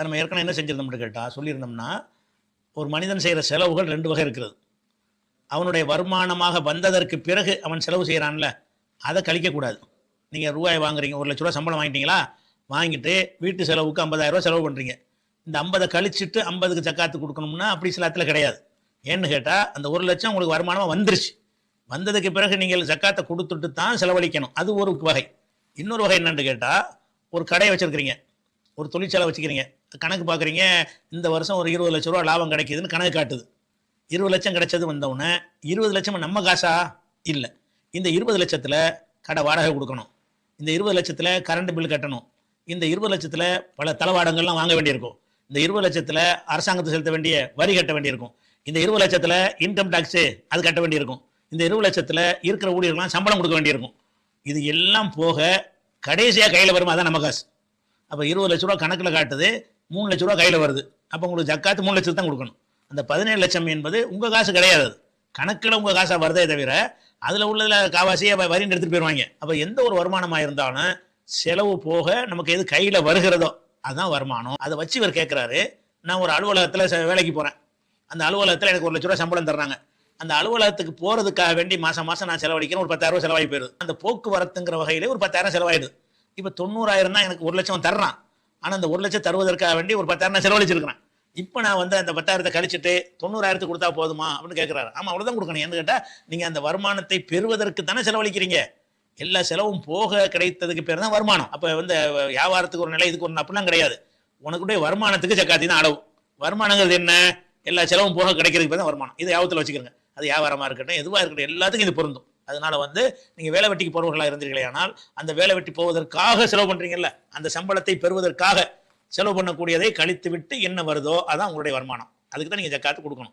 அது நம்ம ஏற்கனவே என்ன செஞ்சிருந்தோம்னு கேட்டால் சொல்லியிருந்தோம்னா ஒரு மனிதன் செய்கிற செலவுகள் ரெண்டு வகை இருக்கிறது. அவனுடைய வருமானமாக வந்ததற்கு பிறகு அவன் செலவு செய்கிறான்ல அதை கழிக்கக்கூடாது நீங்கள் ரூபாய் வாங்குறீங்க ஒரு லட்ச ரூபா சம்பளம் வாங்கிட்டீங்களா வாங்கிட்டு வீட்டு செலவுக்கு ஐம்பதாயிரரூவா செலவு பண்ணுறீங்க இந்த ஐம்பதை கழிச்சிட்டு ஐம்பதுக்கு சக்காத்து கொடுக்கணும்னா அப்படி சில இடத்துல கிடையாது. ஏன்னு கேட்டால் அந்த ஒரு லட்சம் உங்களுக்கு வருமானமாக வந்துருச்சு. வந்ததுக்கு பிறகு நீங்கள் சக்காத்தை கொடுத்துட்டு தான் செலவழிக்கணும். அது ஒரு வகை. இன்னொரு வகை என்னன்னு கேட்டால் ஒரு கடையை வச்சுருக்கிறீங்க. ஒரு தொழிற்சாலை வச்சுக்கிறீங்க கணக்கு பார்க்குறீங்க இந்த வருஷம் ஒரு இருபது லட்ச ரூபா லாபம் கிடைக்குதுன்னு கணக்கு காட்டுது. இருபது லட்சம் கிடைச்சது வந்தவுடனே இருபது லட்சம் நம்ம காசா? இல்லை. இந்த இருபது லட்சத்தில் கடை வாடகை கொடுக்கணும். இந்த இருபது லட்சத்தில் கரண்ட் பில் கட்டணும். இந்த இருபது லட்சத்தில் பல தளவாடங்கள்லாம் வாங்க வேண்டியிருக்கும். இந்த இருபது லட்சத்தில் அரசாங்கத்தை செலுத்த வேண்டிய வரி கட்ட வேண்டியிருக்கும். இந்த இருபது லட்சத்தில் இன்கம் டேக்ஸு அது கட்ட வேண்டியிருக்கும். இந்த இருபது லட்சத்தில் இருக்கிற ஊழியர்கள்லாம் சம்பளம் கொடுக்க வேண்டியிருக்கும். இது எல்லாம் போக கடைசியாக கையில் வருமா அதான் நம்ம காசு. அப்போ இருபது லட்ச ரூபா கணக்கில் காட்டுது மூணு லட்ச ரூபா கையில் வருது. அப்போ உங்களுக்கு ஜக்காத்து மூணு லட்சத்து தான் கொடுக்கணும். அந்த பதினேழு லட்சம் என்பது உங்கள் காசு கிடையாது. அது. உங்கள் காசாக வருதே தவிர அதில் உள்ளதில் காவாசியை வ- வரின்னு எடுத்துகிட்டு போயிடுவாங்க அப்போ எந்த ஒரு வருமானமாக இருந்தாலும் செலவு போக நமக்கு எது கையில் வருகிறதோ அதுதான் வருமானம். அதை வச்சு இவர் கேட்குறாரு நான் ஒரு அலுவலகத்தில் வேலைக்கு போகிறேன் அந்த அலுவலகத்தில் எனக்கு ஒரு லட்ச ரூபா சம்பளம் தர்றாங்க. அந்த அலுவலகத்துக்கு போகிறதுக்காக வேண்டி மாதம் மாதம் நான் செலவழிக்கிறேன். ஒரு பத்தாயிரம் செலவாகி போயிடுது அந்த போக்குவரத்துங்கிற வகையிலே ஒரு பத்தாயிரம் செலவாயிடுது. இப்போ தொண்ணூறாயிரம் தான் எனக்கு ஒரு லட்சம் தர்றான். ஆனால் அந்த ஒரு லட்சம் தருவதற்காக வேண்டி ஒரு பத்தாயிரம் நான் செலவழிச்சிருக்கிறேன். இப்போ நான் வந்து அந்த பத்தாயிரத்தை கழிச்சிட்டு தொண்ணூறாயிரத்து கொடுத்தா போதுமா அப்படின்னு கேட்குறாரு ஆமாம் அவ்வளோதான் கொடுக்கணும். ஏன்னு கேட்டால் நீங்கள் அந்த வருமானத்தை பெறுவதற்கு தானே செலவழிக்கிறீங்க. எல்லா செலவும் போக கிடைத்ததுக்கு பேர் தான் வருமானம். அப்போ வந்து வியாபாரத்துக்கு ஒரு நிலை இதுக்கு ஒரு அப்படிலாம் கிடையாது. உனக்குடைய வருமானத்துக்கு சக்காத்தி தான் அளவு. வருமானங்கிறது என்ன? எல்லா செலவும் போக கிடைக்கிறதுக்கு பேர் தான் வருமானம். இதை யாபத்தில் வச்சுக்கிறேங்க. அது வியாபாரமாக இருக்கட்டும் எதுவாக இருக்கட்டும் எல்லாத்துக்கும் இது பொருந்தும். அதனால வந்து நீங்கள் வேலை வெட்டிக்கு போகிறவர்களாக இருந்தீர்களே ஆனால் அந்த வேலை வெட்டி போவதற்காக செலவு பண்ணுறீங்கல்ல அந்த சம்பளத்தை பெறுவதற்காக செலவு பண்ணக்கூடியதை கழித்து விட்டு என்ன வருதோ அதான் உங்களுடைய வருமானம். அதுக்கு தான் நீங்கள் ஜக்காத்து கொடுக்கணும்.